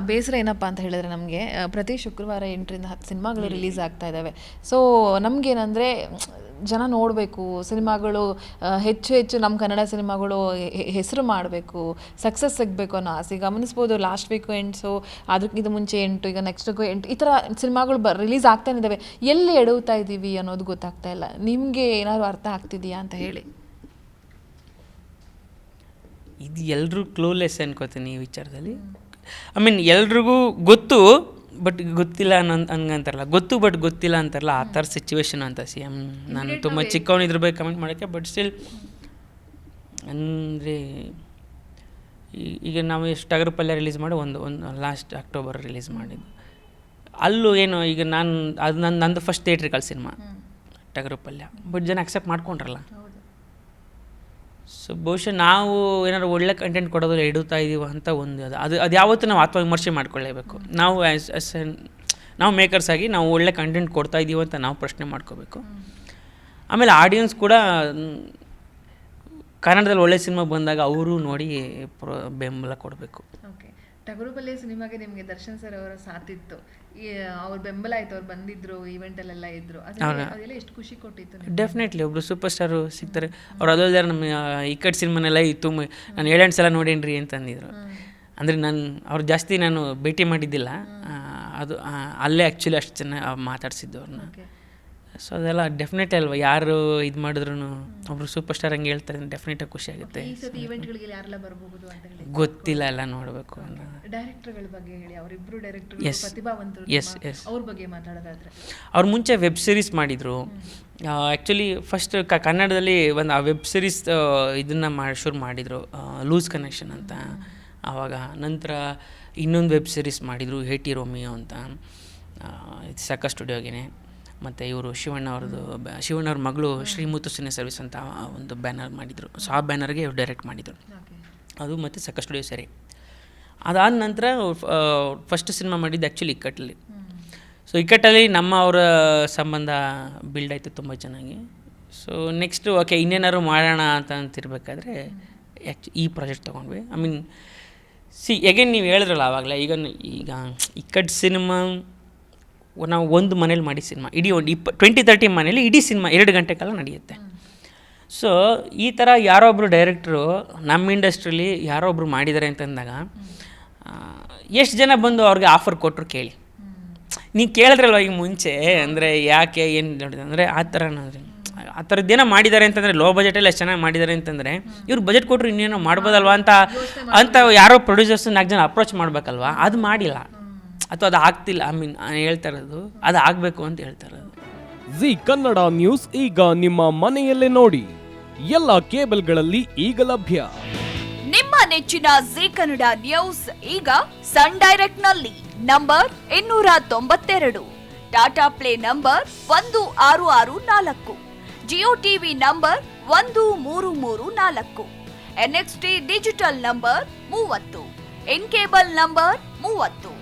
ಬೇಸರ ಏನಪ್ಪ ಅಂತ ಹೇಳಿದ್ರೆ ನಮಗೆ ಪ್ರತಿ ಶುಕ್ರವಾರ ಎಂಟರಿಂದ ಹತ್ತು ಸಿನಿಮಾಗಳು ರಿಲೀಸ್ ಆಗ್ತಾ ಇದ್ದಾವೆ ಸೊ ನಮಗೇನಂದರೆ ಜನ ನೋಡಬೇಕು ಸಿನಿಮಾಗಳು ಹೆಚ್ಚು ಹೆಚ್ಚು ನಮ್ಮ ಕನ್ನಡ ಸಿನಿಮಾಗಳು ಹೆಸರು ಮಾಡಬೇಕು ಸಕ್ಸಸ್ ಸಿಗಬೇಕು ಅನ್ನೋ ಆಸೆ. ಗಮನಿಸ್ಬೋದು ಲಾಸ್ಟ್ ವೀಕು ಎಂಟ್ಸು ಅದಕ್ಕಿಂತ ಮುಂಚೆ ಎಂಟು ಈಗ ನೆಕ್ಸ್ಟ್ ಎಂಟು ಈ ಥರ ಸಿನಿಮಾಗಳು ಬ ರಿಲೀಸ್ ಆಗ್ತಾನೆ ಇದ್ದಾವೆ ಎಲ್ಲಿ ಎಡವುತ್ತಾ ಇದ್ದೀವಿ ಅನ್ನೋದು ಗೊತ್ತಾಗ್ತಾ ಇಲ್ಲ. ನಿಮಗೆ ಏನಾದರೂ ಅರ್ಥ ಆಗ್ತಿದೆಯಾ ಅಂತ ಹೇಳಿ. ಇದು ಎಲ್ಲರೂ ಕ್ಲೋಲೆಸ್ ಅನ್ಕೋತೀನಿ ಈ ವಿಚಾರದಲ್ಲಿ. ಐ ಮೀನ್ ಎಲ್ರಿಗೂ ಗೊತ್ತು ಬಟ್ ಗೊತ್ತಿಲ್ಲ ಅನ್ನೋ ಹಂಗಂತಾರಲ್ಲ. ಗೊತ್ತು ಬಟ್ ಗೊತ್ತಿಲ್ಲ ಅಂತಾರಲ್ಲ ಆ ಥರ ಸಿಚುವೇಶನ್ ಅಂತ ಸಿ ಎಂ ನಾನು ತುಂಬ ಚಿಕ್ಕವನಿದ್ರ ಬಗ್ಗೆ ಕಮೆಂಟ್ ಮಾಡೋಕ್ಕೆ ಬಟ್ ಸ್ಟಿಲ್ ಅಂದರೆ ಈಗ ನಾವು ಎಷ್ಟು ಟಗರು ಪಲ್ಯ ರಿಲೀಸ್ ಮಾಡಿ ಒಂದು ಒಂದು ಲಾಸ್ಟ್ ಅಕ್ಟೋಬರ್ ರಿಲೀಸ್ ಮಾಡಿದ್ದು. ಅಲ್ಲೂ ಏನು ಈಗ ನಾನು ಅದು ನನ್ನ ನಂದು ಫಸ್ಟ್ ಥಿಯೇಟ್ರಿಕಲ್ ಸಿನಿಮಾ ಟಗರು ಪಲ್ಯ ಬಟ್ ಜನ ಅಕ್ಸೆಪ್ಟ್ ಮಾಡ್ಕೊಂಡ್ರಲ್ಲ. ಸೊ ಬಹುಶಃ ನಾವು ಏನಾದ್ರು ಒಳ್ಳೆ ಕಂಟೆಂಟ್ ಕೊಡೋದ್ರಲ್ಲಿ ಇಡುತ್ತಾ ಇದೀವ ಅಂತ ಒಂದು ಅದು. ಅದು ಅದು ಯಾವತ್ತೂ ನಾವು ಆತ್ಮವಿಮರ್ಶೆ ಮಾಡ್ಕೊಳ್ಳೇಬೇಕು. ನಾವು ಆ್ಯಸ್ ಆಸ್ ನಾವು ಮೇಕರ್ಸ್ ಆಗಿ ನಾವು ಒಳ್ಳೆ ಕಂಟೆಂಟ್ ಕೊಡ್ತಾ ಇದೀವಿ ಅಂತ ನಾವು ಪ್ರಶ್ನೆ ಮಾಡ್ಕೋಬೇಕು. ಆಮೇಲೆ ಆಡಿಯನ್ಸ್ ಕೂಡ, ಕನ್ನಡದಲ್ಲಿ ಒಳ್ಳೆ ಸಿನಿಮಾ ಬಂದಾಗ ಅವರು ನೋಡಿ ಪ್ರೋ, ಬೆಂಬಲ ಕೊಡಬೇಕು. ಓಕೆ ಟಗರುಬಲ್ಲೆ ಸಿನಿಮಾಗೆ ನಿಮಗೆ ದರ್ಶನ್ ಸರ್ ಅವರ ಸಾತಿತ್ತು ಈ ಅವ್ರ ಬೆಂಬಲ ಆಯ್ತು ಅವ್ರು ಬಂದಿದ್ರು ಈವೆಂಟಲ್ಲೆಲ್ಲ ಇದ್ರು. ಅದೆಲ್ಲ ಎಷ್ಟು ಖುಷಿ ಕೊಟ್ಟಿತ್ತು? ಡೆಫಿನೆಟ್ಲಿ ಒಬ್ರು ಸೂಪರ್ ಸ್ಟಾರ್ ಸಿಗ್ತಾರೆ. ಅವ್ರು ಅದಲ್ಲದೆ ನಮ್ಮ ಈ ಕಟ್ ಸಿನಿಮಾನೆಲ್ಲ ಇತ್ತು ನಾನು ಏಳೆಂಟು ಸಲ ನೋಡೇನ್ರಿ ಅಂತ ಅಂದಿದ್ರು ಅಂದರೆ ನಾನು ಅವ್ರು ಜಾಸ್ತಿ ನಾನು ಭೇಟಿ ಮಾಡಿದ್ದಿಲ್ಲ. ಅದು ಅಲ್ಲೇ ಆ್ಯಕ್ಚುಲಿ ಅಷ್ಟು ಚೆನ್ನಾಗಿ ಮಾತಾಡ್ಸಿದ್ದು ಅವ್ರನ್ನ. ಸೊ ಅದೆಲ್ಲ ಡೆಫಿನೆಟ್ ಅಲ್ವಾ? ಯಾರು ಇದು ಮಾಡಿದ್ರು ಒಬ್ರು ಸೂಪರ್ ಸ್ಟಾರ್ ಹಂಗೆ ಹೇಳ್ತಾರೆ ಡೆಫಿನೆಟಾಗಿ ಖುಷಿ ಆಗುತ್ತೆ. ಗೊತ್ತಿಲ್ಲ ಎಲ್ಲ ನೋಡಬೇಕು ಡೈರೆಕ್ಟರ್ಗಳ ಬಗ್ಗೆ ಹೇಳಿ ಅವರಿಬ್ಬರು ಡೈರೆಕ್ಟರ್. ಪ್ರತಿಭಾವಂತರು ಎಸ್ ಅವ್ರ ಬಗ್ಗೆ ಮಾತಾಡೋದಾದ್ರೆ. ಅವ್ರು ಮುಂಚೆ ವೆಬ್ ಸೀರೀಸ್ ಮಾಡಿದರು. ಆ್ಯಕ್ಚುಲಿ ಫಸ್ಟ್ ಕ ಕನ್ನಡದಲ್ಲಿ ಒಂದು ಆ ವೆಬ್ ಸೀರೀಸ್ ಇದನ್ನು ಮಾಡಿ ಶುರು ಮಾಡಿದರು. ಲೂಸ್ ಕನೆಕ್ಷನ್ ಅಂತ. ಆವಾಗ ನಂತರ ಇನ್ನೊಂದು ವೆಬ್ ಸೀರೀಸ್ ಮಾಡಿದರು ಹೇಟಿ ರೋಮಿಯೋ ಅಂತ. ಸಾಕಷ್ಟು ಇದು ಸಕ ಸ್ಟುಡಿಯೋಗೆ ಮತ್ತು ಇವರು ಶಿವಣ್ಣ ಅವ್ರದ್ದು ಶಿವಣ್ಣ ಅವ್ರ ಮಗಳು ಶ್ರೀಮೂರ್ತು ಸಿನಿ ಸರ್ವಿಸ್ ಅಂತ ಒಂದು ಬ್ಯಾನರ್ ಮಾಡಿದರು. ಸೊ ಆ ಬ್ಯಾನರ್ಗೆ ಇವ್ರು ಡೈರೆಕ್ಟ್ ಮಾಡಿದರು. ಅದು ಮತ್ತು ಸಕ ಸ್ಟುಡಿಯೋ ಸರಿ. ಅದಾದ ನಂತರ ಫಸ್ಟ್ ಸಿನಿಮಾ ಮಾಡಿದ್ದು ಆ್ಯಕ್ಚುಲಿ ಇಕ್ಕಟ್ಟಲ್ಲಿ. ಸೊ ಇಕ್ಕಟ್ಟಲ್ಲಿ ನಮ್ಮ ಅವರ ಸಂಬಂಧ ಬಿಲ್ಡ್ ಆಯಿತು ತುಂಬ ಚೆನ್ನಾಗಿ. ಸೊ ನೆಕ್ಸ್ಟು ಓಕೆ ಇನ್ನೇನಾದ್ರು ಮಾಡೋಣ ಅಂತ ಅಂತಿರ್ಬೇಕಾದ್ರೆ ಆ್ಯಕ್ಚು ಈ ಪ್ರಾಜೆಕ್ಟ್ ತೊಗೊಂಡ್ವಿ. ಐ ಮೀನ್ ಸಿ ಎಗೇನ್ ನೀವು ಹೇಳಿದ್ರಲ್ಲ ಆವಾಗಲೇ ಈಗ ಈಗ ಇಕ್ಕಟ್ಟು ಸಿನಿಮಾ ನಾವು ಒಂದು ಮನೇಲಿ ಮಾಡಿ ಸಿನಿಮಾ. ಇಡೀ ಒಂದು ಇಪ್ಪ ಟ್ವೆಂಟಿ ತರ್ಟಿ ಮನೇಲಿ ಇಡೀ ಸಿನಿಮಾ ಎರಡು ಗಂಟೆ ಕಾಲ ನಡೆಯುತ್ತೆ. ಸೊ ಈ ಥರ ಯಾರೋ ಒಬ್ಬರು ಡೈರೆಕ್ಟ್ರು ನಮ್ಮ ಇಂಡಸ್ಟ್ರೀಲಿ ಯಾರೋ ಒಬ್ಬರು ಮಾಡಿದ್ದಾರೆ ಅಂತಂದಾಗ ಎಷ್ಟು ಜನ ಬಂದು ಅವ್ರಿಗೆ ಆಫರ್ ಕೊಟ್ಟರು ಕೇಳಿ. ನೀವು ಕೇಳಿದ್ರಲ್ವ ಈಗ ಮುಂಚೆ ಅಂದರೆ ಯಾಕೆ ಏನು ನೋಡಿದೆ? ಅಂದರೆ ಆ ಥರ ಆ ಥರದ್ದೇನೋ ಮಾಡಿದ್ದಾರೆ ಅಂತಂದರೆ ಲೋ ಬಜೆಟಲ್ಲಿ ಎಷ್ಟು ಚೆನ್ನಾಗಿ ಮಾಡಿದ್ದಾರೆ ಅಂತಂದರೆ ಇವ್ರು ಬಜೆಟ್ ಕೊಟ್ಟರು ಇನ್ನೇನೋ ಮಾಡ್ಬೋದಲ್ವ ಅಂತ ಅಂತ ಯಾರೋ ಪ್ರೊಡ್ಯೂಸರ್ಸ್ ನಾಲ್ಕು ಜನ ಅಪ್ರೋಚ್ ಮಾಡಬೇಕಲ್ವಾ? ಅದು ಮಾಡಿಲ್ಲ. ಅಥವಾ ಅದು ಆಗ್ತಿಲ್ಲ ಐ ಮೀನ್ ಹೇಳ್ತಾ ಇರೋದು ಅದು ಆಗಬೇಕು ಅಂತ ಹೇಳ್ತಾ ಇರೋದು. ಜಿ ಕನ್ನಡ ನ್ಯೂಸ್ ಈಗ ನಿಮ್ಮ ಮನೆಯಲ್ಲೇ ನೋಡಿ. ಎಲ್ಲ ಕೇಬಲ್ಗಳಲ್ಲಿ ಈಗ ಲಭ್ಯ. ನಿಮ್ಮ ನೆಚ್ಚಿನ ಜಿ ಕನ್ನಡ ನ್ಯೂಸ್ ಈಗ ಸನ್ ಡೈರೆಕ್ಟ್ನಲ್ಲಿ ನಂಬರ್ ಇನ್ನೂರ ತೊಂಬತ್ತೆರಡು. ಟಾಟಾ ಪ್ಲೇ ನಂಬರ್ ಒಂದು ಆರು ಆರು ನಾಲ್ಕು. ಜಿಯೋ ಟಿವಿ ನಂಬರ್ ಒಂದು ಮೂರು ಮೂರು ನಾಲ್ಕು. ಎನ್ಎಕ್ಸ್ಟಿ ಡಿಜಿಟಲ್ ನಂಬರ್ ಮೂವತ್ತು. ಇನ್ ಕೇಬಲ್ ನಂಬರ್ ಮೂವತ್ತು.